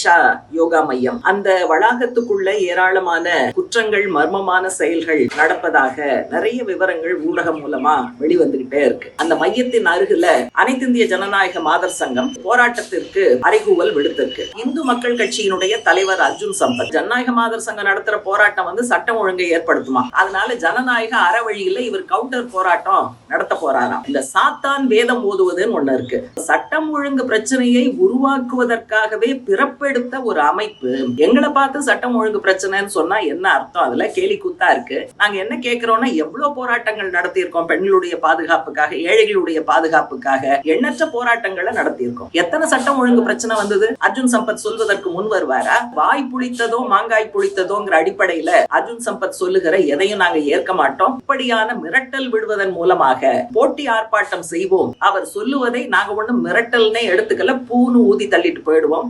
ஈஷா யோகா மையம். அந்த வளாகத்துக்குள்ள ஏராளமான குற்றங்கள் மர்மமான செயல்கள் நடப்பதாக நிறைய விவரங்கள் ஊடகம் மூலமா வெளிவந்துகிட்டே இருக்கு. அந்த மையத்தின் அருகில அனைத்து இந்திய ஜனநாயக மாதர் சங்கம் போராட்டத்திற்கு அறைகூவல் விடுத்திருக்கு. இந்து மக்கள் கட்சியினுடைய தலைவர் அர்ஜுன் சம்பத் ஜனநாயக மாதர் சங்கம் நடத்துற போராட்டம் வந்து சட்டம் ஒழுங்கை ஏற்படுத்துமா? அதனால ஜனநாயக அறவழியில இவர் கவுண்டர் போராட்டம் நடத்த போறாராம். இந்த சாத்தான் வேதம் ஓதுவதுன்னு ஒண்ணு இருக்கு. சட்டம் ஒழுங்கு பிரச்சனையை உருவாக்குவதற்காகவே பிறப்பெடுத்த ஒரு அமைப்பு எங்களை பார்த்து சட்டம் ஒழுங்கு பிரச்சனைன்னு சொன்னா என்ன அர்த்தம்? அதுல கேலி கூத்தா இருக்கு. நாங்க என்ன கேக்குறோம்னா எவ்வளவு போராட்டங்கள் நடத்தியிருக்கோம் பெண்களுடைய பாதுகாப்புக்காக ஏழைகளுடைய பாதுகாப்புக்காக எண்ணற்ற போராட்டங்களை நடத்தியிருக்கோம். எத்தனை சட்டம் ஒழுங்கு பிரச்சனை வந்தது? அர்ஜுன் சம்பத் சொல்வதற்கு முன் வருவாரா? வாய் புளித்ததோ மாங்காய் புளித்ததோங்கிற அடிப்படையில அர்ஜுன் சம்பத் சொல்லுகிற எதையும் நாங்க ஏற்க மாட்டோம். இப்படியான மிரட்டல் விடுவதன் மூலமாக போட்டி ஆர்ப்பாட்டம் செய்வோம். அவர் சொல்லுவதை நாங்க ஒண்ணும் மிரட்டல்னே எடுத்துக்கல. பூனு ஊதி தள்ளிட்டு போயிடுவோம்.